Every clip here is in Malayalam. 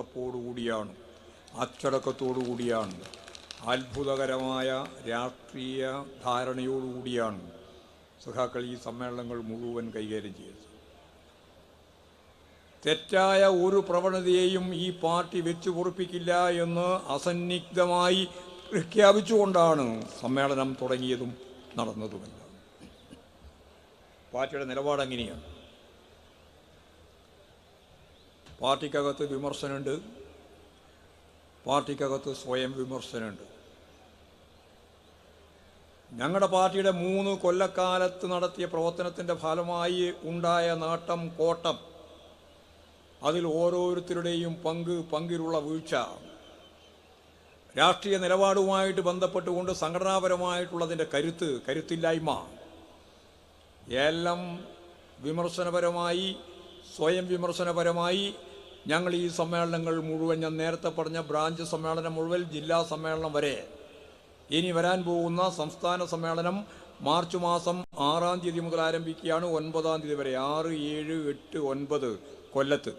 ഉറപ്പോടുകൂടിയാണ് അച്ചടക്കത്തോടുകൂടിയാണ് അത്ഭുതകരമായ രാഷ്ട്രീയ ധാരണയോടുകൂടിയാണ് സഖാക്കൾ ഈ സമ്മേളനങ്ങൾ മുഴുവൻ കൈകാര്യം ചെയ്തത്. തെറ്റായ ഒരു പ്രവണതയെയും ഈ പാർട്ടി വെച്ചു പൊറുപ്പിക്കില്ല എന്ന് അസന്നിഗ്ധമായി പ്രഖ്യാപിച്ചുകൊണ്ടാണ് സമ്മേളനം തുടങ്ങിയതും നടന്നതുമെല്ലാം. പാർട്ടിയുടെ നിലപാട് എങ്ങനെയാണ്? പാർട്ടിക്കകത്ത് വിമർശനമുണ്ട്. പാർട്ടിക്കകത്ത് സ്വയം വിമർശനമുണ്ട്. ഞങ്ങളുടെ പാർട്ടിയുടെ മൂന്ന് കൊല്ലക്കാലത്ത് നടത്തിയ പ്രവർത്തനത്തിന്റെ ഫലമായി ഉണ്ടായ നേട്ടം കോട്ടം. അതിൽ ഓരോരുത്തരുടെയും പങ്ക് പങ്കിലുള്ള വീഴ്ച. രാഷ്ട്രീയ നിലപാടുമായിട്ട് ബന്ധപ്പെട്ടുകൊണ്ട് സംഘടനാപരമായിട്ടുള്ളതിന്റെ കരുത്ത് കരുത്തില്ലായ്മ. എല്ലാം വിമർശനപരമായി സ്വയം വിമർശനപരമായി ഞങ്ങൾ ഈ സമ്മേളനങ്ങൾ മുഴുവൻ ഞാൻ നേരത്തെ പറഞ്ഞ ബ്രാഞ്ച് സമ്മേളനം മുഴുവൻ ജില്ലാ സമ്മേളനം വരെ. ഇനി വരാൻ പോകുന്ന സംസ്ഥാന സമ്മേളനം മാർച്ച് മാസം ആറാം തീയതി മുതൽ ആരംഭിക്കുകയാണ് ഒൻപതാം തീയതി വരെ. ആറ് ഏഴ് എട്ട് ഒൻപത് കൊല്ലത്ത്.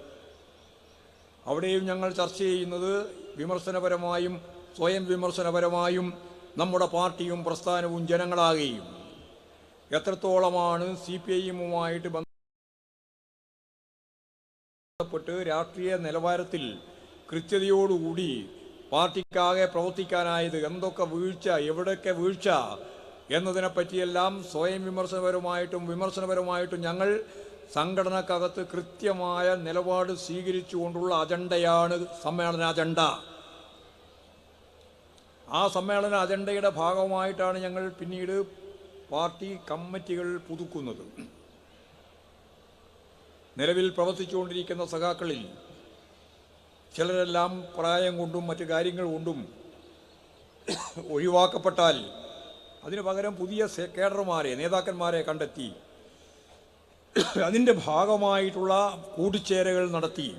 അവിടെയും ഞങ്ങൾ ചർച്ച ചെയ്യുന്നത് വിമർശനപരമായും സ്വയം വിമർശനപരമായും നമ്മുടെ പാർട്ടിയും പ്രസ്ഥാനവും ജനങ്ങളാകുകയും എത്രത്തോളമാണ് സി പി ഐ എമ്മുമായിട്ട് ബന്ധപ്പെട്ട് രാഷ്ട്രീയ നിലവാരത്തിൽ കൃത്യതയോടുകൂടി പാർട്ടിക്കാകെ പ്രവർത്തിക്കാനായത് എന്തൊക്കെ വീഴ്ച എവിടെയൊക്കെ വീഴ്ച എന്നതിനെപ്പറ്റിയെല്ലാം സ്വയം വിമർശനപരമായിട്ടും വിമർശനപരമായിട്ടും ഞങ്ങൾ സംഘടനക്കകത്ത് കൃത്യമായ നിലപാട് സ്വീകരിച്ചുകൊണ്ടുള്ള അജണ്ടയാണ് സമ്മേളന അജണ്ട. ആ സമ്മേളന അജണ്ടയുടെ ഭാഗമായിട്ടാണ് ഞങ്ങൾ പിന്നീട് പാർട്ടി കമ്മിറ്റികൾ പുതുക്കുന്നത്. നിലവിൽ പ്രവർത്തിച്ചുകൊണ്ടിരിക്കുന്ന സഖാക്കളിൽ ചിലരെല്ലാം പ്രായം കൊണ്ടും മറ്റു കാര്യങ്ങൾ കൊണ്ടും ഒഴിവാക്കപ്പെട്ടാൽ അതിനു പകരം പുതിയ കേഡർമാരെ നേതാക്കന്മാരെ കണ്ടെത്തി അതിന്റെ ഭാഗമായിട്ടുള്ള കൂടിച്ചേരകൾ നടത്തി.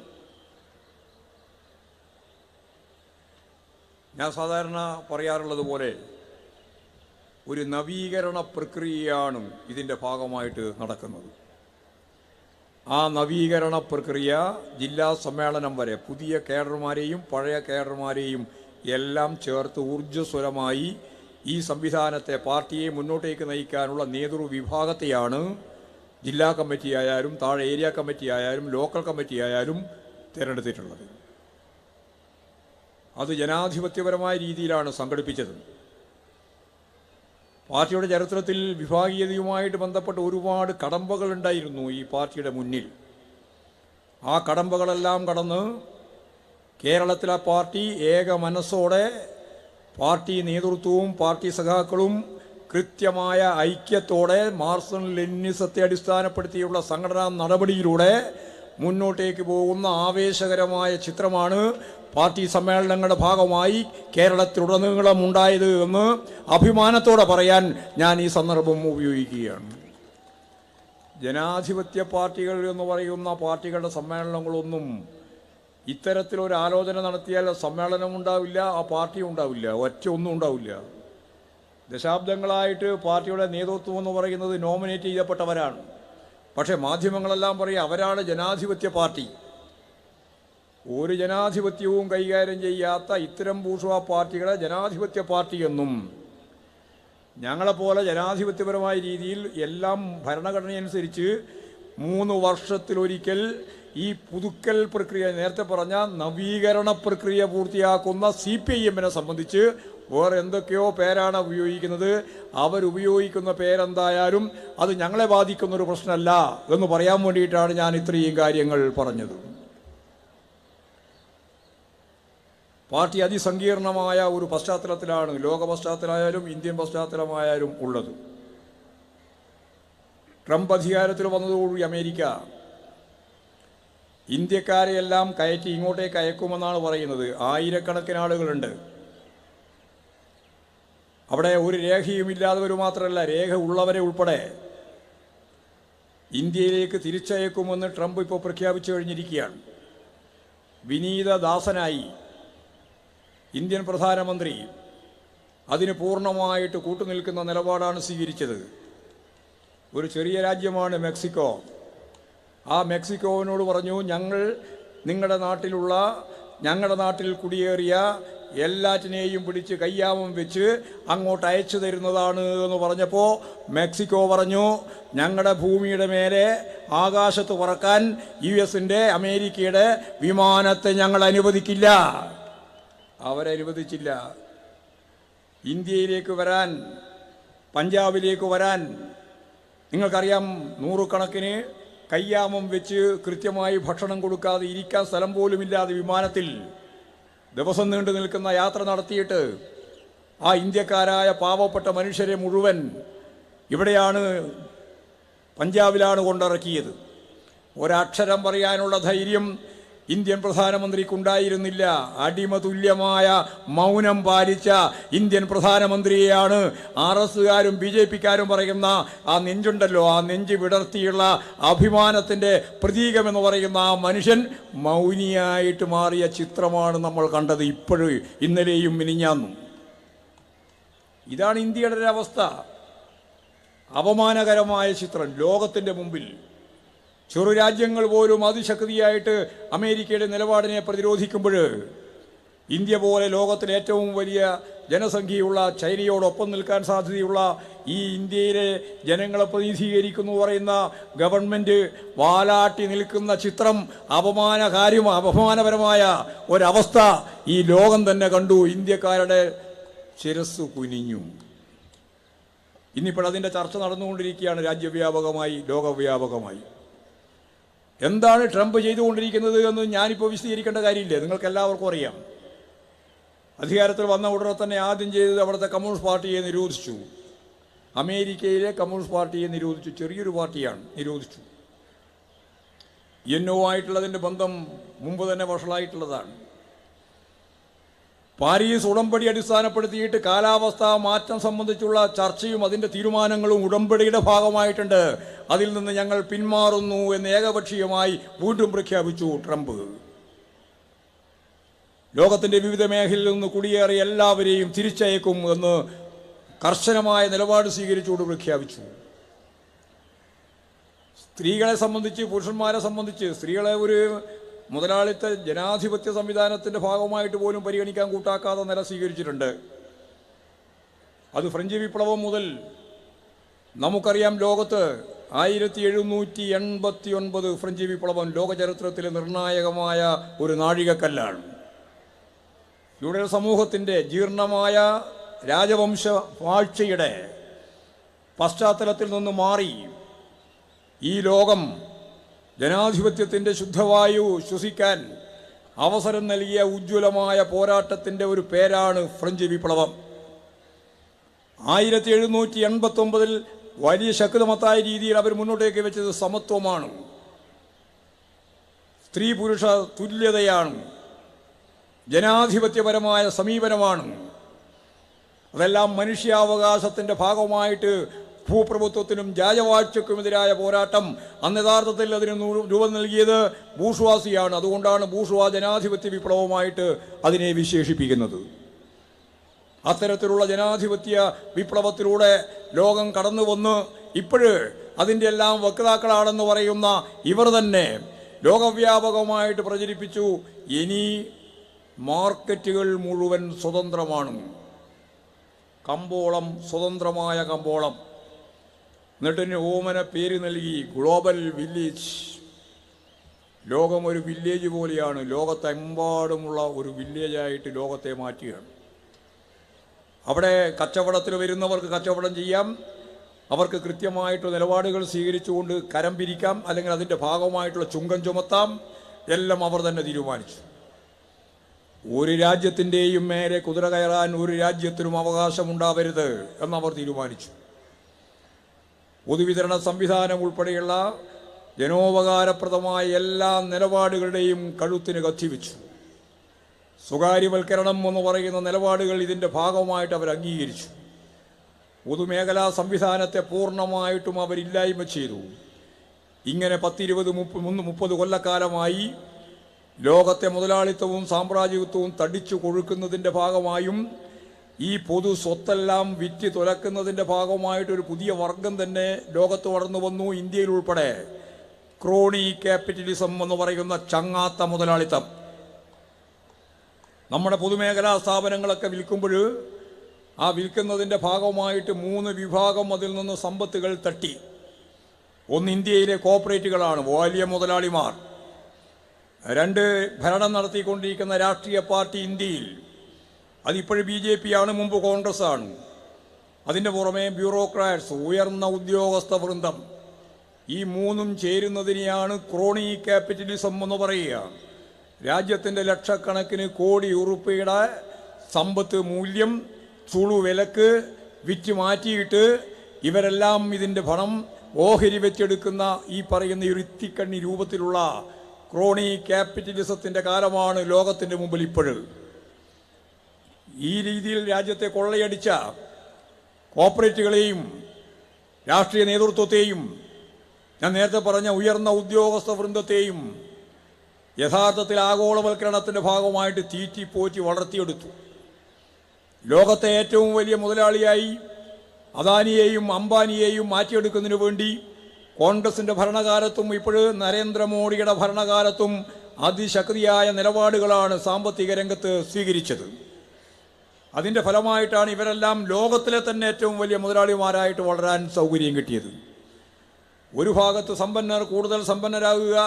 ഞാൻ സാധാരണ പറയാറുള്ളത് പോലെ ഒരു നവീകരണ പ്രക്രിയയാണ് ഇതിന്റെ ഭാഗമായിട്ട് നടക്കുന്നത്. ആ നവീകരണ പ്രക്രിയ ജില്ലാ സമ്മേളനം വരെ പുതിയ കേഡർമാരെയും പഴയ കേഡർമാരെയും എല്ലാം ചേർത്ത് ഊർജസ്വലമായി ഈ സംവിധാനത്തെ പാർട്ടിയെ മുന്നോട്ടേക്ക് നയിക്കാനുള്ള നേതൃവിഭാഗത്തെയാണ് ജില്ലാ കമ്മിറ്റി ആയാലും താഴെ ഏരിയ കമ്മിറ്റി ആയാലും ലോക്കൽ കമ്മിറ്റി ആയാലും തിരഞ്ഞെടുത്തിട്ടുള്ളത്. അത് ജനാധിപത്യപരമായ രീതിയിലാണ് സംഘടിപ്പിച്ചത്. പാർട്ടിയുടെ ചരിത്രത്തിൽ വിഭാഗീയതയുമായിട്ട് ബന്ധപ്പെട്ട ഒരുപാട് കടമ്പകൾ ഉണ്ടായിരുന്നു ഈ പാർട്ടിയുടെ മുന്നിൽ. ആ കടമ്പകളെല്ലാം കടന്ന് കേരളത്തിലെ പാർട്ടി ഏക മനസ്സോടെ പാർട്ടി നേതൃത്വവും പാർട്ടി സഖാക്കളും കൃത്യമായ ഐക്യത്തോടെ മാർസൺ ലെന്നിസത്തെ അടിസ്ഥാനപ്പെടുത്തിയുള്ള സംഘടനാ നടപടിയിലൂടെ മുന്നോട്ടേക്ക് പോകുന്ന ആവേശകരമായ ചിത്രമാണ് പാർട്ടി സമ്മേളനങ്ങളുടെ ഭാഗമായി കേരളത്തിലുടനീളം ഉണ്ടായത് എന്ന് അഭിമാനത്തോടെ പറയാൻ ഞാൻ ഈ സന്ദർഭം ഉപയോഗിക്കുകയാണ്. ജനാധിപത്യ പാർട്ടികൾ എന്ന് പറയുന്ന പാർട്ടികളുടെ സമ്മേളനങ്ങളൊന്നും ഇത്തരത്തിലൊരു ആലോചന നടത്തിയാൽ സമ്മേളനം ഉണ്ടാവില്ല ആ പാർട്ടി ഉണ്ടാവില്ല ഒറ്റ ഒന്നും ഉണ്ടാവില്ല. ദശാബ്ദങ്ങളായിട്ട് പാർട്ടിയുടെ നേതൃത്വം എന്ന് പറയുന്നത് നോമിനേറ്റ് ചെയ്യപ്പെട്ടവരാണ്. പക്ഷേ മാധ്യമങ്ങളെല്ലാം പറയും അവരാണ് ജനാധിപത്യ പാർട്ടി. ഒരു ജനാധിപത്യവും കൈകാര്യം ചെയ്യാത്ത ഇത്തരം ബൂർഷ്വ പാർട്ടികളെ ജനാധിപത്യ പാർട്ടി എന്നും ഞങ്ങളെപ്പോലെ ജനാധിപത്യപരമായ രീതിയിൽ എല്ലാം ഭരണഘടനയനുസരിച്ച് മൂന്ന് വർഷത്തിലൊരിക്കൽ ഈ പുതുക്കൽ പ്രക്രിയ നേരത്തെ പറഞ്ഞ നവീകരണ പ്രക്രിയ പൂർത്തിയാക്കുന്ന സി പി ഐ എമ്മിനെ സംബന്ധിച്ച് വേറെ എന്തൊക്കെയോ പേരാണ് ഉപയോഗിക്കുന്നത്. അവരുപയോഗിക്കുന്ന പേരെന്തായാലും അത് ഞങ്ങളെ ബാധിക്കുന്നൊരു പ്രശ്നമല്ല എന്ന് പറയാൻ വേണ്ടിയിട്ടാണ് ഞാൻ ഇത്രയും കാര്യങ്ങൾ പറഞ്ഞത്. പാർട്ടി അതിസങ്കീർണമായ ഒരു പശ്ചാത്തലത്തിലാണ് ലോക പശ്ചാത്തലമായാലും ഇന്ത്യൻ പശ്ചാത്തലമായാലും ഉള്ളത്. ട്രംപ് അധികാരത്തിൽ വന്നതോടുകൂടി അമേരിക്ക ഇന്ത്യക്കാരെയെല്ലാം കയറ്റി ഇങ്ങോട്ടേക്ക് അയക്കുമെന്നാണ് പറയുന്നത്. ആയിരക്കണക്കിന് ആളുകളുണ്ട്. അവിടെ ഒരു രേഖയുമില്ലാത്തവർ മാത്രമല്ല രേഖ ഉള്ളവരെ ഉൾപ്പെടെ ഇന്ത്യയിലേക്ക് തിരിച്ചയക്കുമെന്ന് ട്രംപ് ഇപ്പോൾ പ്രഖ്യാപിച്ചു കഴിഞ്ഞിരിക്കുകയാണ്. വിനീത ദാസനായി ഇന്ത്യൻ പ്രധാനമന്ത്രി അതിന് പൂർണമായിട്ട് കൂട്ടുനിൽക്കുന്ന നിലപാടാണ് സ്വീകരിച്ചത്. ഒരു ചെറിയ രാജ്യമാണ് മെക്സിക്കോ. ആ മെക്സിക്കോവിനോട് പറഞ്ഞു ഞങ്ങൾ നിങ്ങളുടെ നാട്ടിലുള്ള ഞങ്ങളുടെ നാട്ടിൽ കുടിയേറിയ എല്ലാറ്റിനെയും പിടിച്ച് കയ്യാമം വെച്ച് അങ്ങോട്ട് അയച്ചു തരുന്നതാണ് എന്ന് പറഞ്ഞപ്പോൾ മെക്സിക്കോ പറഞ്ഞു ഞങ്ങളുടെ ഭൂമിയുടെ മേലെ ആകാശത്ത് പറക്കാൻ യു എസിന്റെ അമേരിക്കയുടെ വിമാനത്തെ ഞങ്ങൾ അനുവദിക്കില്ല. അവരനുവദിച്ചില്ല. ഇന്ത്യയിലേക്ക് വരാൻ പഞ്ചാബിലേക്ക് വരാൻ നിങ്ങൾക്കറിയാം നൂറുകണക്കിന് കയ്യാമം വെച്ച് കൃത്യമായി ഭക്ഷണം കൊടുക്കാതെ ഇരിക്കാൻ സ്ഥലം പോലുമില്ലാതെ വിമാനത്തിൽ ദിവസം നീണ്ടു നിൽക്കുന്ന യാത്ര നടത്തിയിട്ട് ആ ഇന്ത്യക്കാരായ പാവപ്പെട്ട മനുഷ്യരെ മുഴുവൻ ഇവിടെയാണ് പഞ്ചാബിലാണ് കൊണ്ടിറക്കിയത്. ഒരക്ഷരം പറയാനുള്ള ധൈര്യം ഇന്ത്യൻ പ്രധാനമന്ത്രിക്കുണ്ടായിരുന്നില്ല. അടിമതുല്യമായ മൗനം പാലിച്ച ഇന്ത്യൻ പ്രധാനമന്ത്രിയെയാണ് ആർ എസുകാരും ബി ജെ പിക്കാരും പറയുന്ന ആ നെഞ്ചുണ്ടല്ലോ. ആ നെഞ്ച് വിടർത്തിയുള്ള അഭിമാനത്തിന്റെ പ്രതീകമെന്ന് പറയുന്ന ആ മനുഷ്യൻ മൗനിയായിട്ട് മാറിയ ചിത്രമാണ് നമ്മൾ കണ്ടത് ഇപ്പോഴും ഇന്നലെയും മിനിഞ്ഞാന്നും. ഇതാണ് ഇന്ത്യയുടെ ഒരവസ്ഥ. അപമാനകരമായ ചിത്രം. ലോകത്തിന്റെ മുമ്പിൽ ചെറു രാജ്യങ്ങൾ പോലും അതിശക്തിയായിട്ട് അമേരിക്കയുടെ നിലപാടിനെ പ്രതിരോധിക്കുമ്പോൾ ഇന്ത്യ പോലെ ലോകത്തിലെ ഏറ്റവും വലിയ ജനസംഖ്യയുള്ള ചൈനയോടൊപ്പം നിൽക്കാൻ സാധ്യതയുള്ള ഈ ഇന്ത്യയിലെ ജനങ്ങളെ പ്രതിനിധീകരിക്കുന്നു പറയുന്ന ഗവൺമെന്റ് വാലാട്ടി നിൽക്കുന്ന ചിത്രം അപമാനകാര്യം അപമാനപരമായ ഒരവസ്ഥ ഈ ലോകം തന്നെ കണ്ടു. ഇന്ത്യക്കാരുടെ ശിരസ് കുനിഞ്ഞു. ഇന്നിപ്പോൾ അതിന്റെ ചർച്ച നടന്നുകൊണ്ടിരിക്കുകയാണ് രാജ്യവ്യാപകമായി ലോകവ്യാപകമായി. എന്താണ് ട്രംപ് ചെയ്തുകൊണ്ടിരിക്കുന്നത് എന്ന് ഞാനിപ്പോൾ വിശദീകരിക്കേണ്ട കാര്യമില്ല? നിങ്ങൾക്ക് എല്ലാവർക്കും അറിയാം. അധികാരത്തിൽ വന്ന ഉടനെ തന്നെ ആദ്യം ചെയ്തത് അവിടുത്തെ കമ്മ്യൂണിസ്റ്റ് പാർട്ടിയെ നിരോധിച്ചു. അമേരിക്കയിലെ കമ്മ്യൂണിസ്റ്റ് പാർട്ടിയെ നിരോധിച്ചു. ചെറിയൊരു പാർട്ടിയാണ് നിരോധിച്ചു. എന്നോ ആയിട്ടുള്ളതിന്റെ ബന്ധം മുമ്പ് തന്നെ വഷളായിട്ടുള്ളതാണ്. പാരീസ് ഉടമ്പടി അടിസ്ഥാനപ്പെടുത്തിയിട്ട് കാലാവസ്ഥാ മാറ്റം സംബന്ധിച്ചുള്ള ചർച്ചയും അതിന്റെ തീരുമാനങ്ങളും ഉടമ്പടിയുടെ ഭാഗമായിട്ടുണ്ട്. അതിൽ നിന്ന് ഞങ്ങൾ പിന്മാറുന്നു എന്ന് ഏകപക്ഷീയമായി വീണ്ടും പ്രഖ്യാപിച്ചു ട്രംപ്. ലോകത്തിന്റെ വിവിധ മേഖലയിൽ നിന്ന് കുടിയേറിയ എല്ലാവരെയും തിരിച്ചയക്കും എന്ന് കർശനമായ നിലപാട് സ്വീകരിച്ചുകൊണ്ട് പ്രഖ്യാപിച്ചു. സ്ത്രീകളെ സംബന്ധിച്ച് പുരുഷന്മാരെ സംബന്ധിച്ച് സ്ത്രീകളെ ഒരു മുതലാളിത്ത ജനാധിപത്യ സംവിധാനത്തിന്റെ ഭാഗമായിട്ട് പോലും പരിഗണിക്കാൻ കൂട്ടാക്കാതെ നില സ്വീകരിച്ചിട്ടുണ്ട്. അത് ഫ്രഞ്ച് വിപ്ലവം മുതൽ നമുക്കറിയാം ലോകത്ത് ആയിരത്തി എഴുന്നൂറ്റി എൺപത്തി ഒൻപത് ഫ്രഞ്ച് വിപ്ലവം ലോകചരിത്രത്തിലെ നിർണായകമായ ഒരു നാഴികക്കല്ലാണ്. ഇവിടെ സമൂഹത്തിന്റെ ജീർണമായ രാജവംശ വാഴ്ചയുടെ പശ്ചാത്തലത്തിൽ നിന്ന് മാറി ഈ ലോകം ജനാധിപത്യത്തിന്റെ ശുദ്ധവായു ശ്വസിക്കാൻ അവസരം നൽകിയ ഉജ്ജ്വലമായ പോരാട്ടത്തിന്റെ ഒരു പേരാണ് ഫ്രഞ്ച് വിപ്ലവം. ആയിരത്തി എഴുന്നൂറ്റി എൺപത്തി ഒമ്പതിൽ വലിയ ശക്തമത്തായ രീതിയിൽ അവർ മുന്നോട്ടേക്ക് വെച്ചത് സമത്വമാണ്. സ്ത്രീ പുരുഷ തുല്യതയാണ്. ജനാധിപത്യപരമായ സമീപനമാണ്. അതെല്ലാം മനുഷ്യാവകാശത്തിന്റെ ഭാഗമായിട്ട് ഭൂപ്രഭുത്വത്തിനും ജാജവാഴ്ചക്കുമെതിരായ പോരാട്ടം അന്ന് യഥാർത്ഥത്തിൽ അതിന് രൂപം നൽകിയത് ഭൂഷ്വാസിയാണ് അതുകൊണ്ടാണ് ഭൂഷ്വാ ജനാധിപത്യ വിപ്ലവമായിട്ട് അതിനെ വിശേഷിപ്പിക്കുന്നത്. അത്തരത്തിലുള്ള ജനാധിപത്യ വിപ്ലവത്തിലൂടെ ലോകം കടന്നു വന്ന് ഇപ്പോഴ് അതിന്റെ എല്ലാം വക്താക്കളാണെന്ന് പറയുന്ന ഇവർ തന്നെ ലോകവ്യാപകമായിട്ട് പ്രചരിപ്പിച്ചു. ഇനി മാർക്കറ്റുകൾ മുഴുവൻ സ്വതന്ത്രമാണ്. കമ്പോളം സ്വതന്ത്രമായ കമ്പോളം. എന്നിട്ടിന് ഓമന പേര് നൽകി ഗ്ലോബൽ വില്ലേജ് ലോകം ഒരു വില്ലേജ് പോലെയാണ്. ലോകത്തെമ്പാടുമുള്ള ഒരു വില്ലേജായിട്ട് ലോകത്തെ മാറ്റുകയാണ് അവിടെ കച്ചവടത്തിൽ വരുന്നവർക്ക് കച്ചവടം ചെയ്യാം. അവർക്ക് കൃത്യമായിട്ട് നിലപാടുകൾ സ്വീകരിച്ചുകൊണ്ട് കരം പിരിക്കാം. അല്ലെങ്കിൽ അതിന്റെ ഭാഗമായിട്ടുള്ള ചുങ്കം ചുമത്താം. എല്ലാം അവർ തന്നെ തീരുമാനിച്ചു. ഒരു രാജ്യത്തിന്റെയും മേലെ കുതിര കയറാൻ ഒരു രാജ്യത്തിനും അവകാശമുണ്ടാവരുത് എന്നവർ തീരുമാനിച്ചു. പൊതുവിതരണ സംവിധാനം ഉൾപ്പെടെയുള്ള ജനോപകാരപ്രദമായ എല്ലാ നിലപാടുകളുടെയും കഴുത്തിന് കത്തിവെച്ചു. സ്വകാര്യവൽക്കരണം എന്ന് പറയുന്ന നിലപാടുകൾ ഇതിന്റെ ഭാഗമായിട്ട് അവർ അംഗീകരിച്ചു. പൊതുമേഖലാ സംവിധാനത്തെ പൂർണമായിട്ടും അവരില്ലായ്മ ചെയ്തു. ഇങ്ങനെ പത്തിരുപത് മുപ്പ മുപ്പത് കൊല്ലക്കാലമായി ലോകത്തെ മുതലാളിത്തവും സാമ്രാജ്യത്വവും തടിച്ചു കൊഴുക്കുന്നതിന്റെ ഭാഗമായും ഈ പൊതു സ്വത്തെല്ലാം വിറ്റ് തുലക്കുന്നതിന്റെ ഭാഗമായിട്ട് ഒരു പുതിയ വർഗം തന്നെ ലോകത്ത് വളർന്നു വന്നു ഇന്ത്യയിൽ ഉൾപ്പെടെ. ക്രോണി ക്യാപിറ്റലിസം എന്ന് പറയുന്ന ചങ്ങാത്ത മുതലാളിത്തം. നമ്മുടെ പൊതുമേഖലാ സ്ഥാപനങ്ങളൊക്കെ വിൽക്കുമ്പോൾ ആ വിൽക്കുന്നതിന്റെ ഭാഗമായിട്ട് മൂന്ന് വിഭാഗം അതിൽ നിന്ന് സമ്പത്തുകൾ തട്ടി. ഒന്ന് ഇന്ത്യയിലെ കോപ്പറേറ്റുകളാണ് വലിയ മുതലാളിമാർ. രണ്ട് ഭരണം നടത്തിക്കൊണ്ടിരിക്കുന്ന രാഷ്ട്രീയ പാർട്ടി ഇന്ത്യയിൽ. അതിപ്പോഴും ബി ജെ പി ആണ് മുമ്പ് കോൺഗ്രസ് ആണ് അതിന്റെ പുറമേ ബ്യൂറോക്രാറ്റ്സ് ഉയർന്ന ഉദ്യോഗസ്ഥ വൃന്ദം. ഈ മൂന്നും ചേരുന്നതിനെയാണ് ക്രോണി ക്യാപിറ്റലിസം എന്ന് പറയുക. രാജ്യത്തിന്റെ ലക്ഷക്കണക്കിന് കോടി ഉറുപ്പിയുടെ സമ്പത്ത് മൂല്യം ചുളു വിലക്ക് വിറ്റ് മാറ്റിയിട്ട് ഇവരെല്ലാം ഇതിന്റെ പണം ഓഹരി വെച്ചെടുക്കുന്ന ഈ പറയുന്ന ഇരുത്തിക്കണ്ണി രൂപത്തിലുള്ള ക്രോണി ക്യാപിറ്റലിസത്തിന്റെ കാലമാണ് ലോകത്തിന്റെ മുമ്പിൽ ഇപ്പോഴും. ഈ രീതിയിൽ രാജ്യത്തെ കൊള്ളയടിച്ച കോപ്പറേറ്റുകളെയും രാഷ്ട്രീയ നേതൃത്വത്തെയും ഞാൻ നേരത്തെ പറഞ്ഞ ഉയർന്ന ഉദ്യോഗസ്ഥ വൃന്ദത്തെയും യഥാർത്ഥത്തിൽ ആഗോളവൽക്കരണത്തിന്റെ ഭാഗമായിട്ട് തീറ്റിപ്പോറ്റി വളർത്തിയെടുത്തു. ലോകത്തെ ഏറ്റവും വലിയ മുതലാളിയായി അദാനിയെയും അംബാനിയെയും മാറ്റിയെടുക്കുന്നതിനു വേണ്ടി കോൺഗ്രസിന്റെ ഭരണകാലത്തും ഇപ്പോഴ് നരേന്ദ്രമോദിയുടെ ഭരണകാലത്തും അതിശക്തിയായ നിലപാടുകളാണ് സാമ്പത്തിക രംഗത്ത് സ്വീകരിച്ചത്. അതിന്റെ ഫലമായിട്ടാണ് ഇവരെല്ലാം ലോകത്തിലെ തന്നെ ഏറ്റവും വലിയ മുതലാളിമാരായിട്ട് വളരാൻ സൗകര്യം കിട്ടിയത്. ഒരു ഭാഗത്ത് സമ്പന്നർ കൂടുതൽ സമ്പന്നരാകുക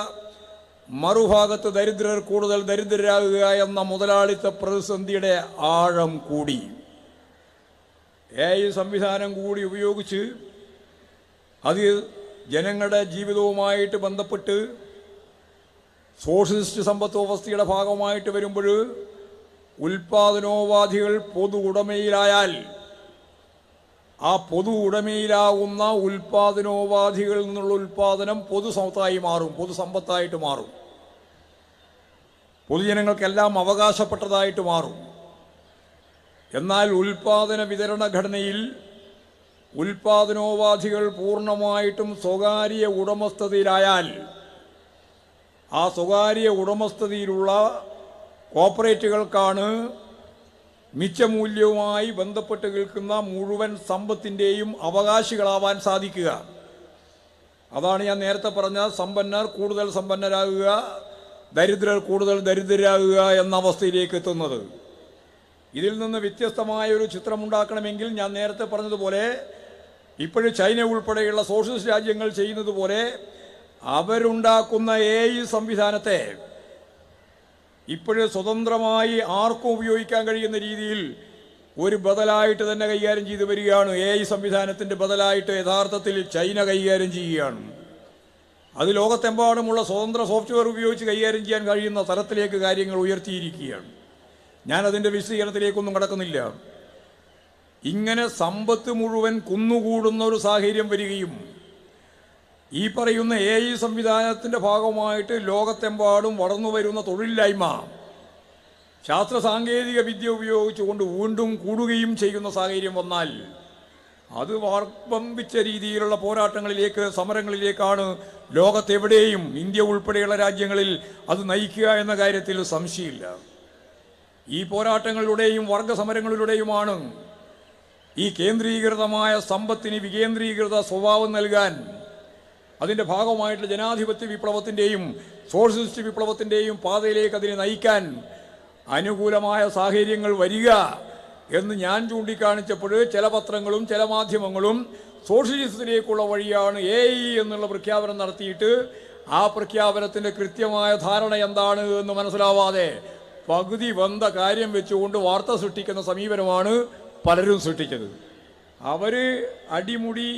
മറുഭാഗത്ത് ദരിദ്രർ കൂടുതൽ ദരിദ്രരാകുക എന്ന മുതലാളിത്ത പ്രതിസന്ധിയുടെ ആഴം കൂടി. എ ഐ സംവിധാനം കൂടി ഉപയോഗിച്ച് അത് ജനങ്ങളുടെ ജീവിതവുമായിട്ട് ബന്ധപ്പെട്ട് സോഷ്യലിസ്റ്റ് സമ്പത്ത് വ്യവസ്ഥയുടെ ഭാഗമായിട്ട് വരുമ്പോൾ ഉൽപാദനോപാധികൾ പൊതു ഉടമയിലായാൽ ആ പൊതു ഉടമയിലാവുന്ന ഉൽപാദനോപാധികളിൽ നിന്നുള്ള ഉൽപാദനം പൊതുസമത്തായി മാറും പൊതുസമ്പത്തായിട്ട് മാറും. പൊതുജനങ്ങൾക്കെല്ലാം അവകാശപ്പെട്ടതായിട്ട് മാറും. എന്നാൽ ഉൽപാദന വിതരണ ഘടനയിൽ ഉൽപാദനോപാധികൾ പൂർണമായിട്ടും സ്വകാര്യ ഉടമസ്ഥതയിലായാൽ ആ സ്വകാര്യ ഉടമസ്ഥതയിലുള്ള കോപ്പറേറ്റുകൾക്കാണ് മിച്ചമൂല്യവുമായി ബന്ധപ്പെട്ട് കേൾക്കുന്ന മുഴുവൻ സമ്പത്തിന്റെയും അവകാശികളാവാൻ സാധിക്കുക. അതാണ് ഞാൻ നേരത്തെ പറഞ്ഞ സമ്പന്നർ കൂടുതൽ സമ്പന്നരാകുക ദരിദ്രർ കൂടുതൽ ദരിദ്രരാകുക എന്ന അവസ്ഥയിലേക്ക് എത്തുന്നത്. ഇതിൽ നിന്ന് വ്യത്യസ്തമായ ഒരു ചിത്രമുണ്ടാക്കണമെങ്കിൽ ഞാൻ നേരത്തെ പറഞ്ഞതുപോലെ ഇപ്പോഴും ചൈന ഉൾപ്പെടെയുള്ള സോഷ്യലിസ്റ്റ് രാജ്യങ്ങൾ ചെയ്യുന്നത് പോലെ അവരുണ്ടാക്കുന്ന എ സംവിധാനത്തെ ഇപ്പോഴും സ്വതന്ത്രമായി ആർക്കും ഉപയോഗിക്കാൻ കഴിയുന്ന രീതിയിൽ ഒരു ബദലായിട്ട് തന്നെ കൈകാര്യം ചെയ്തു വരികയാണ്. എ ഐ സംവിധാനത്തിന്റെ ബദലായിട്ട് യഥാർത്ഥത്തിൽ ചൈന കൈകാര്യം ചെയ്യുകയാണ്. അത് ലോകത്തെമ്പാടുമുള്ള സ്വതന്ത്ര സോഫ്റ്റ്വെയർ ഉപയോഗിച്ച് കൈകാര്യം ചെയ്യാൻ കഴിയുന്ന തരത്തിലേക്ക് കാര്യങ്ങൾ ഉയർത്തിയിരിക്കുകയാണ്. ഞാനതിന്റെ വിശദീകരണത്തിലേക്കൊന്നും കടക്കുന്നില്ല. ഇങ്ങനെ സമ്പത്ത് മുഴുവൻ കുന്നുകൂടുന്ന ഒരു സാഹചര്യം വരികയും ഈ പറയുന്ന എ ഐ സംവിധാനത്തിന്റെ ഭാഗമായിട്ട് ലോകത്തെമ്പാടും വളർന്നു വരുന്ന തൊഴിലില്ലായ്മ. ശാസ്ത്ര സാങ്കേതിക വിദ്യ ഉപയോഗിച്ചുകൊണ്ട് വീണ്ടും കൂടുകയും ചെയ്യുന്ന സാഹചര്യം വന്നാൽ അത് വാർപ്പമ്പിച്ച രീതിയിലുള്ള പോരാട്ടങ്ങളിലേക്ക് സമരങ്ങളിലേക്കാണ് ലോകത്തെവിടെയും ഇന്ത്യ ഉൾപ്പെടെയുള്ള രാജ്യങ്ങളിൽ അത് നയിക്കുക എന്ന കാര്യത്തിൽ സംശയമില്ല. ഈ പോരാട്ടങ്ങളിലൂടെയും വർഗസമരങ്ങളിലൂടെയുമാണ് ഈ കേന്ദ്രീകൃതമായ സമ്പത്തിന് വികേന്ദ്രീകൃത സ്വഭാവം നൽകാൻ അതിന്റെ ഭാഗമായിട്ടുള്ള ജനാധിപത്യ വിപ്ലവത്തിന്റെയും സോഷ്യലിസ്റ്റ് വിപ്ലവത്തിന്റെയും പാതയിലേക്ക് അതിനെ നയിക്കാൻ അനുകൂലമായ സാഹചര്യങ്ങൾ വരിക എന്ന് ഞാൻ ചൂണ്ടിക്കാണിച്ചപ്പോൾ ചില പത്രങ്ങളും ചില മാധ്യമങ്ങളും സോഷ്യലിസത്തിലേക്കുള്ള വഴിയാണ് എ എന്നുള്ള പ്രഖ്യാപനം നടത്തിയിട്ട് ആ പ്രഖ്യാപനത്തിന്റെ കൃത്യമായ ധാരണ എന്താണ് എന്ന് മനസ്സിലാവാതെ പകുതി വന്ന കാര്യം വെച്ചുകൊണ്ട് വാർത്ത സൃഷ്ടിക്കുന്ന സമീപനമാണ് പലരും സൃഷ്ടിച്ചത്. അവർ അടിമുടി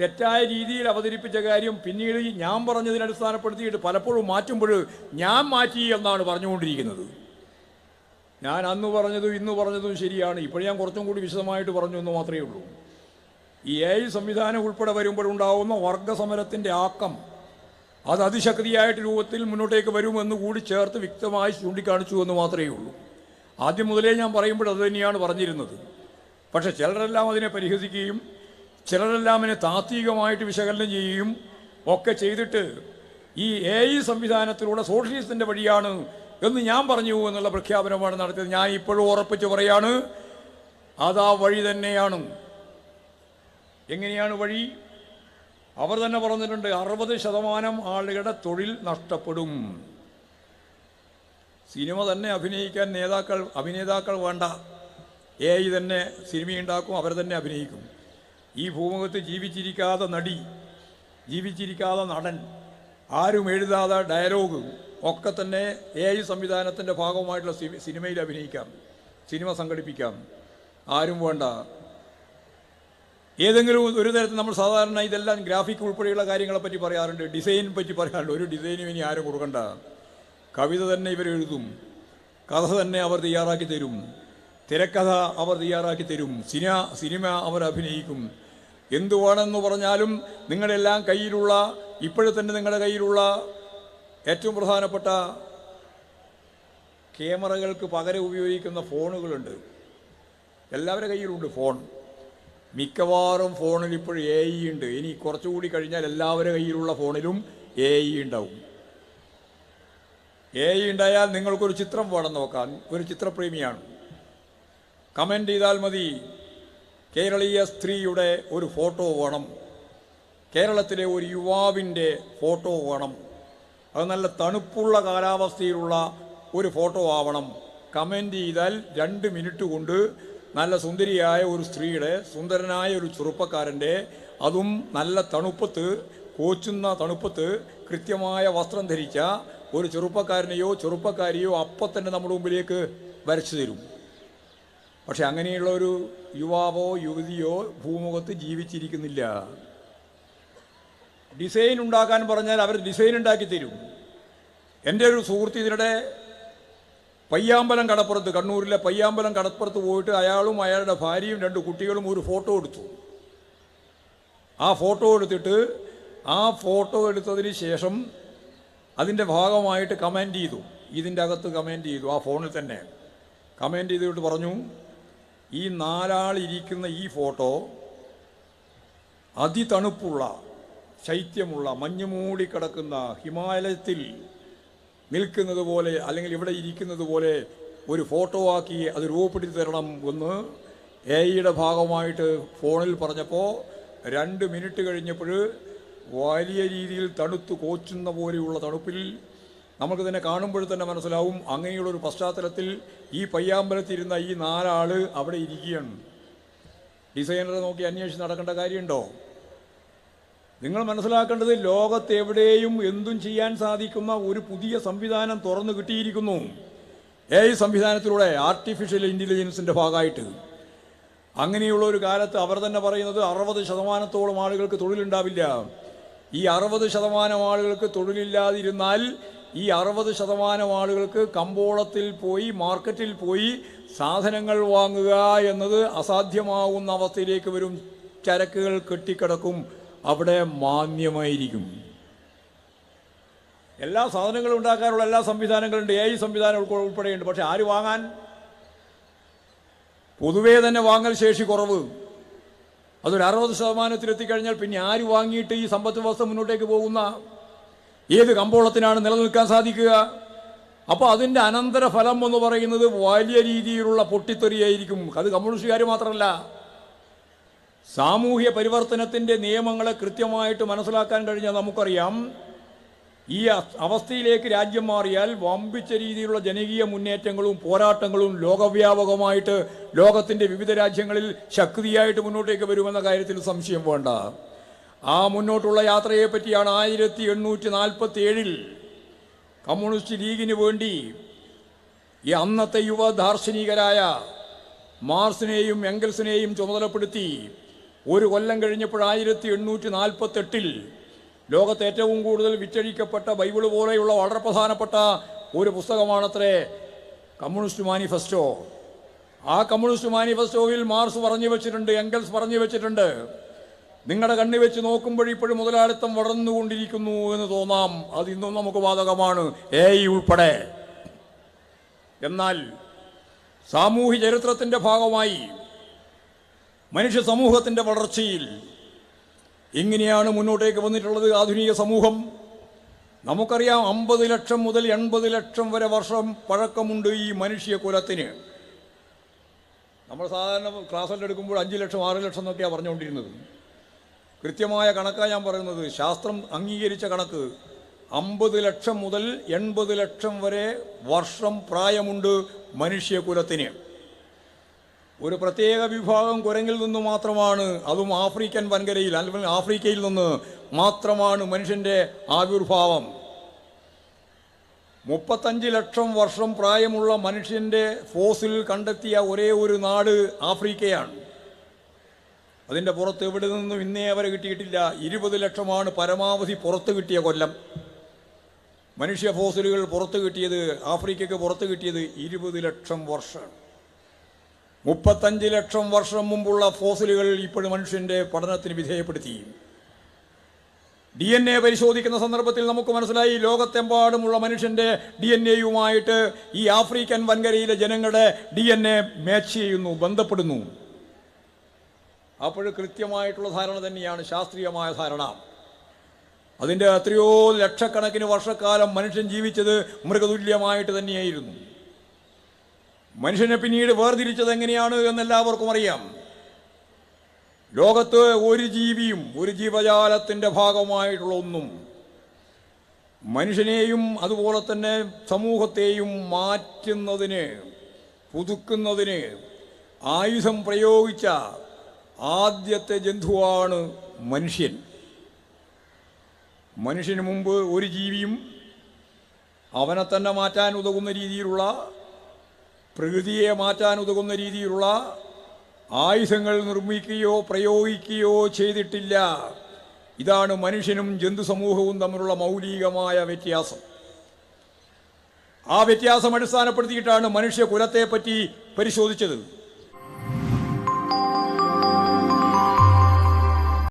തെറ്റായ രീതിയിൽ അവതരിപ്പിച്ച കാര്യം പിന്നീട് ഞാൻ പറഞ്ഞതിനെ അടിസ്ഥാനപ്പെടുത്തിയിട്ട് പലപ്പോഴും മാറ്റുമ്പോൾ ഞാൻ മാറ്റി എന്നാണ് പറഞ്ഞുകൊണ്ടിരിക്കുന്നത്. ഞാൻ അന്ന് പറഞ്ഞതും ഇന്ന് പറഞ്ഞതും ശരിയാണ്. ഇപ്പോൾ ഞാൻ കുറച്ചും കൂടി വിശദമായിട്ട് പറഞ്ഞു എന്ന് മാത്രമേ ഉള്ളൂ. ഈ എ ഐ സംവിധാനം ഉൾപ്പെടെ വരുമ്പോഴുണ്ടാവുന്ന വർഗസമരത്തിന്റെ ആക്കം അത് അതിശക്തിയായിട്ട് രൂപത്തിൽ മുന്നോട്ടേക്ക് വരുമെന്ന് കൂടി ചേർത്ത് വ്യക്തമായി ചൂണ്ടിക്കാണിച്ചു എന്ന് മാത്രമേ ഉള്ളൂ. ആദ്യം മുതലേ ഞാൻ പറയുമ്പോൾ അത് തന്നെയാണ് പറഞ്ഞിരുന്നത്. പക്ഷേ ചിലരെല്ലാം അതിനെ പരിഹസിക്കുകയും ചിലരെല്ലാം അതിനെ താത്വികമായിട്ട് വിശകലനം ചെയ്യുകയും ഒക്കെ ചെയ്തിട്ട് ഈ എ ഐ സംവിധാനത്തിലൂടെ സോഷ്യലിസത്തിന്റെ വഴിയാണ് എന്ന് ഞാൻ പറഞ്ഞു എന്നുള്ള പ്രഖ്യാപനമാണ് നടത്തിയത്. ഞാൻ ഇപ്പോഴും ഉറപ്പിച്ച് പറയാണ് അതാ വഴി തന്നെയാണ്. എങ്ങനെയാണ് വഴി? അവർ തന്നെ പറഞ്ഞിട്ടുണ്ട് അറുപത് ശതമാനം ആളുകളുടെ തൊഴിൽ നഷ്ടപ്പെടും. സിനിമ തന്നെ അഭിനയിക്കാൻ നേതാക്കൾ അഭിനേതാക്കൾ വേണ്ട. എ ഐ തന്നെ സിനിമയുണ്ടാക്കും അവർ തന്നെ അഭിനയിക്കും. ഈ ഭൂമുഖത്ത് ജീവിച്ചിരിക്കാതെ നടി ജീവിച്ചിരിക്കാതെ നടൻ ആരും എഴുതാതെ ഡയലോഗ് ഒക്കെ തന്നെ എ ഐ സംവിധാനത്തിന്റെ ഭാഗമായിട്ടുള്ള സിനിമയിൽ അഭിനയിക്കാം സിനിമ സംഘടിപ്പിക്കാം. ആരും വേണ്ട. ഏതെങ്കിലും ഒരു തരത്തിൽ നമ്മൾ സാധാരണ ഇതെല്ലാം ഗ്രാഫിക് ഉൾപ്പെടെയുള്ള കാര്യങ്ങളെ പറ്റി പറയാറുണ്ട് ഡിസൈൻ പറ്റി പറയാറുണ്ട്. ഒരു ഡിസൈനും ഇനി ആരും കൊടുക്കണ്ട. കവിത തന്നെ ഇവർ എഴുതും. കഥ തന്നെ അവർ തയ്യാറാക്കി തരും. തിരക്കഥ അവർ തയ്യാറാക്കി തരും. സിനിമ സിനിമ അവർ അഭിനയിക്കും. എന്തുവാണെന്ന് പറഞ്ഞാലും നിങ്ങളെല്ലാം കയ്യിലുള്ള ഇപ്പോഴും തന്നെ നിങ്ങളുടെ കയ്യിലുള്ള ഏറ്റവും പ്രധാനപ്പെട്ട ക്യാമറകൾക്ക് പകരം ഉപയോഗിക്കുന്ന ഫോണുകളുണ്ട്. എല്ലാവരുടെ കയ്യിലുണ്ട് ഫോൺ. മിക്കവാറും ഫോണിൽ ഇപ്പോൾ എ ഇ ഉണ്ട്. ഇനി കുറച്ചുകൂടി കഴിഞ്ഞാൽ എല്ലാവരുടെ കയ്യിലുള്ള ഫോണിലും എ ഇ ഉണ്ടാവും. എ ഇ ഉണ്ടായാൽ നിങ്ങൾക്കൊരു ചിത്രം വേണം നോക്കാൻ ഒരു ചിത്രപ്രേമിയാണ്. കമന്റ് ചെയ്താൽ മതി. കേരളീയ സ്ത്രീയുടെ ഒരു ഫോട്ടോ വേണം. കേരളത്തിലെ ഒരു യുവാവിന്റെ ഫോട്ടോ വേണം. അത് നല്ല തണുപ്പുള്ള കാലാവസ്ഥയിലുള്ള ഒരു ഫോട്ടോ ആവണം. കമന്റ് ചെയ്താൽ രണ്ട് മിനിറ്റ് കൊണ്ട് നല്ല സുന്ദരിയായ ഒരു സ്ത്രീയുടെ സുന്ദരനായ ഒരു ചെറുപ്പക്കാരന്റെ അതും നല്ല തണുപ്പത്ത് കോച്ചുന്ന തണുപ്പത്ത് കൃത്യമായ വസ്ത്രം ധരിച്ച ഒരു ചെറുപ്പക്കാരനെയോ ചെറുപ്പക്കാരിയോ അപ്പം തന്നെ നമ്മുടെ മുമ്പിലേക്ക് വരച്ചു തരും. പക്ഷെ അങ്ങനെയുള്ള ഒരു യുവാവോ യുവതിയോ ഭൂമുഖത്ത് ജീവിച്ചിരിക്കുന്നില്ല. ഡിസൈൻ ഉണ്ടാക്കാൻ പറഞ്ഞാൽ അവർ ഡിസൈൻ ഉണ്ടാക്കി തരും. എന്റെ ഒരു സുഹൃത്ത് ഇതിനിടെ പയ്യാമ്പലം കടപ്പുറത്ത് കണ്ണൂരിലെ പയ്യാമ്പലം കടപ്പുറത്ത് പോയിട്ട് അയാളും അയാളുടെ ഭാര്യയും രണ്ട് കുട്ടികളും ഒരു ഫോട്ടോ എടുത്തു. ആ ഫോട്ടോ എടുത്തിട്ട് ആ ഫോട്ടോ എടുത്തതിന് ശേഷം അതിന്റെ ഭാഗമായിട്ട് കമന്റ് ചെയ്തു. ഇതിന്റെ അകത്ത് കമന്റ് ചെയ്തു. ആ ഫോണിൽ തന്നെ കമന്റ് ചെയ്തിട്ട് പറഞ്ഞു ഈ നാലാളിരിക്കുന്ന ഈ ഫോട്ടോ അതിതണുപ്പുള്ള ശൈത്യമുള്ള മഞ്ഞ് മൂടിക്കിടക്കുന്ന ഹിമാലയത്തിൽ നിൽക്കുന്നത് പോലെ അല്ലെങ്കിൽ ഇവിടെ ഇരിക്കുന്നത് പോലെ ഒരു ഫോട്ടോ ആക്കി അത് രൂപപ്പെടുത്തി തരണം എന്ന് എ ഐയുടെ ഭാഗമായിട്ട് ഫോണിൽ പറഞ്ഞപ്പോൾ രണ്ട് മിനിറ്റ് കഴിഞ്ഞപ്പോൾ വലിയ രീതിയിൽ തണുത്ത് കോച്ചുന്ന പോലെയുള്ള തണുപ്പിൽ നമുക്ക് തന്നെ കാണുമ്പോൾ തന്നെ മനസ്സിലാവും അങ്ങനെയുള്ള ഒരു പശ്ചാത്തലത്തിൽ ഈ പയ്യാമ്പലത്തിരുന്ന ഈ നാലാൾ അവിടെ ഇരിക്കുകയാണ്. ഡിസൈനറെ നോക്കി അന്വേഷിച്ച് നടക്കേണ്ട കാര്യമുണ്ടോ? നിങ്ങൾ മനസ്സിലാക്കേണ്ടത് ലോകത്ത് എവിടെയും എന്തും ചെയ്യാൻ സാധിക്കുന്ന ഒരു പുതിയ സംവിധാനം തുറന്നു കിട്ടിയിരിക്കുന്നു. എ ഐ സംവിധാനത്തിലൂടെ ആർട്ടിഫിഷ്യൽ ഇന്റലിജൻസിന്റെ ഭാഗമായിട്ട്. അങ്ങനെയുള്ള ഒരു കാലത്ത് അവർ തന്നെ പറയുന്നത് അറുപത് ശതമാനത്തോളം ആളുകൾക്ക് തൊഴിലുണ്ടാവില്ല. ഈ അറുപത് ശതമാനം ആളുകൾക്ക് തൊഴിലില്ലാതിരുന്നാൽ ഈ അറുപത് ശതമാനം ആളുകൾക്ക് കമ്പോളത്തിൽ പോയി മാർക്കറ്റിൽ പോയി സാധനങ്ങൾ വാങ്ങുക എന്നത് അസാധ്യമാവുന്ന അവസ്ഥയിലേക്ക് വരും. ചരക്കുകൾ കെട്ടിക്കിടക്കും. അവിടെ മാന്യമായിരിക്കും. എല്ലാ സാധനങ്ങളും ഉണ്ടാക്കാനുള്ള എല്ലാ സംവിധാനങ്ങളുണ്ട്. ഏ സംവിധാനം ഉൾപ്പെ- ഉൾപ്പെടെയുണ്ട്. പക്ഷെ ആര് വാങ്ങാൻ? പൊതുവേ തന്നെ വാങ്ങൽ ശേഷി കുറവ്. അതൊരു അറുപത് ശതമാനത്തിലെത്തിക്കഴിഞ്ഞാൽ പിന്നെ ആര് വാങ്ങിയിട്ട് ഈ സമ്പത്ത് വ്യവസ്ഥ മുന്നോട്ടേക്ക് പോകുന്ന ഏത് കമ്പോളത്തിനാണ് നിലനിൽക്കാൻ സാധിക്കുക? അപ്പോൾ അതിന്റെ അനന്തരഫലം എന്ന് പറയുന്നത് വലിയ രീതിയിലുള്ള പൊട്ടിത്തെറിയായിരിക്കും. അത് കമ്മ്യൂണിസ്റ്റുകാർ മാത്രമല്ല. സാമൂഹ്യ പരിവർത്തനത്തിന്റെ നിയമങ്ങളെ കൃത്യമായിട്ട് മനസ്സിലാക്കാൻ കഴിഞ്ഞാൽ നമുക്കറിയാം ഈ അവസ്ഥയിലേക്ക് രാജ്യം മാറിയാൽ വമ്പിച്ച രീതിയിലുള്ള ജനകീയ മുന്നേറ്റങ്ങളും പോരാട്ടങ്ങളും ലോകവ്യാപകമായിട്ട് ലോകത്തിന്റെ വിവിധ രാജ്യങ്ങളിൽ ശക്തിയായിട്ട് മുന്നോട്ടേക്ക് വരുമെന്ന കാര്യത്തിൽ സംശയം വേണ്ട. ആ മുന്നോട്ടുള്ള യാത്രയെ പറ്റിയാണ് ആയിരത്തി എണ്ണൂറ്റി നാൽപ്പത്തി ഏഴിൽ കമ്മ്യൂണിസ്റ്റ് ലീഗിന് വേണ്ടി ഈ അന്നത്തെ യുവ ദാർശനികരായ മാർസിനെയും എംഗൽസിനെയും ചുമതലപ്പെടുത്തി ഒരു കൊല്ലം കഴിഞ്ഞപ്പോൾ ആയിരത്തി എണ്ണൂറ്റി നാൽപ്പത്തെട്ടിൽ ലോകത്ത് ഏറ്റവും കൂടുതൽ വിറ്റഴിക്കപ്പെട്ട ബൈബിൾ പോലെയുള്ള വളരെ പ്രധാനപ്പെട്ട ഒരു പുസ്തകമാണത്രേ കമ്മ്യൂണിസ്റ്റ് മാനിഫെസ്റ്റോ. ആ കമ്മ്യൂണിസ്റ്റ് മാനിഫെസ്റ്റോയിൽ മാർസ് പറഞ്ഞു വെച്ചിട്ടുണ്ട് എംഗൽസ് പറഞ്ഞു വെച്ചിട്ടുണ്ട്. നിങ്ങളുടെ കണ്ണി വെച്ച് നോക്കുമ്പോൾ ഇപ്പോഴും മുതലാളിത്തം വളർന്നുകൊണ്ടിരിക്കുന്നു എന്ന് തോന്നാം. അത് ഇന്നും നമുക്ക് ബാധകമാണ് എ ഉൾപ്പെടെ. എന്നാൽ സാമൂഹ്യ ചരിത്രത്തിന്റെ ഭാഗമായി മനുഷ്യ സമൂഹത്തിന്റെ വളർച്ചയിൽ എങ്ങനെയാണ് മുന്നോട്ടേക്ക് വന്നിട്ടുള്ളത് ആധുനിക സമൂഹം? നമുക്കറിയാം അമ്പത് ലക്ഷം മുതൽ എൺപത് ലക്ഷം വരെ വർഷം പഴക്കമുണ്ട് ഈ മനുഷ്യ കുലത്തിന്. നമ്മൾ സാധാരണ ക്ലാസ്സിൽ എടുക്കുമ്പോൾ അഞ്ച് ലക്ഷം ആറ് ലക്ഷം എന്നൊക്കെയാണ് പറഞ്ഞുകൊണ്ടിരുന്നത്. കൃത്യമായ കണക്കാണ് ഞാൻ പറയുന്നത്. ശാസ്ത്രം അംഗീകരിച്ച കണക്ക് അമ്പത് ലക്ഷം മുതൽ എൺപത് ലക്ഷം വരെ വർഷം പ്രായമുണ്ട് മനുഷ്യകുലത്തിന് ഒരു പ്രത്യേക വിഭാഗം കുരങ്ങിൽ നിന്ന് മാത്രമാണ് അതും ആഫ്രിക്കൻ വൻകരയിൽ അല്ലെങ്കിൽ ആഫ്രിക്കയിൽ നിന്ന് മാത്രമാണ് മനുഷ്യന്റെ ആവിർഭാവം. മുപ്പത്തഞ്ച് ലക്ഷം വർഷം പ്രായമുള്ള മനുഷ്യന്റെ ഫോസിൽ കണ്ടെത്തിയ ഒരേ ഒരു നാട് ആഫ്രിക്കയാണ്. അതിന്റെ പുറത്ത് എവിടെ നിന്നും ഇന്നേ വരെ കിട്ടിയിട്ടില്ല. ഇരുപത് ലക്ഷമാണ് പരമാവധി പുറത്ത് കിട്ടിയ കൊല്ലം. മനുഷ്യ ഫോസിലുകൾ പുറത്ത് കിട്ടിയത് ആഫ്രിക്കയ്ക്ക് പുറത്ത് കിട്ടിയത് ഇരുപത് ലക്ഷം വർഷമാണ്. മുപ്പത്തഞ്ച് ലക്ഷം വർഷം മുമ്പുള്ള ഫോസിലുകൾ ഇപ്പോഴും മനുഷ്യന്റെ പഠനത്തിന് വിധേയപ്പെടുത്തി. ഡി എൻ എ പരിശോധിക്കുന്ന സന്ദർഭത്തിൽ നമുക്ക് മനസ്സിലായി ലോകത്തെമ്പാടുമുള്ള മനുഷ്യന്റെ ഡി എൻ എയുമായിട്ട് ഈ ആഫ്രിക്കൻ വൻകരയിലെ ജനങ്ങളുടെ ഡി എൻ എ മാച്ച് ചെയ്യുന്നു ബന്ധപ്പെടുന്നു. അപ്പോൾ കൃത്യമായിട്ടുള്ള ധാരണ തന്നെയാണ് ശാസ്ത്രീയമായ ധാരണ. അതിന്റെ എത്രയോ ലക്ഷക്കണക്കിന് വർഷക്കാലം മനുഷ്യൻ ജീവിച്ചത് മൃഗതുല്യമായിട്ട് തന്നെയായിരുന്നു. മനുഷ്യനെ പിന്നീട് വേർതിരിച്ചത് എങ്ങനെയാണ് എന്നെല്ലാവർക്കും അറിയാം. ലോകത്ത് ഒരു ജീവിയും ഒരു ജീവജാലത്തിന്റെ ഭാഗമായിട്ടുള്ള ഒന്നും മനുഷ്യനെയും അതുപോലെ തന്നെ സമൂഹത്തെയും മാറ്റുന്നതിന് പുതുക്കുന്നതിന് ആയുധം പ്രയോഗിച്ച ആദ്യത്തെ ജന്തുവാണ് മനുഷ്യൻ. മനുഷ്യന് മുമ്പ് ഒരു ജീവിയും അവനെ തന്നെ മാറ്റാൻ ഉതകുന്ന രീതിയിലുള്ള പ്രകൃതിയെ മാറ്റാൻ ഉതകുന്ന രീതിയിലുള്ള ആയുധങ്ങൾ നിർമ്മിക്കുകയോ പ്രയോഗിക്കുകയോ ചെയ്തിട്ടില്ല. ഇതാണ് മനുഷ്യനും ജന്തു സമൂഹവും തമ്മിലുള്ള മൗലികമായ വ്യത്യാസം. ആ വ്യത്യാസം അടിസ്ഥാനപ്പെടുത്തിയിട്ടാണ് മനുഷ്യ കുലത്തെപ്പറ്റി പരിശോധിച്ചത്.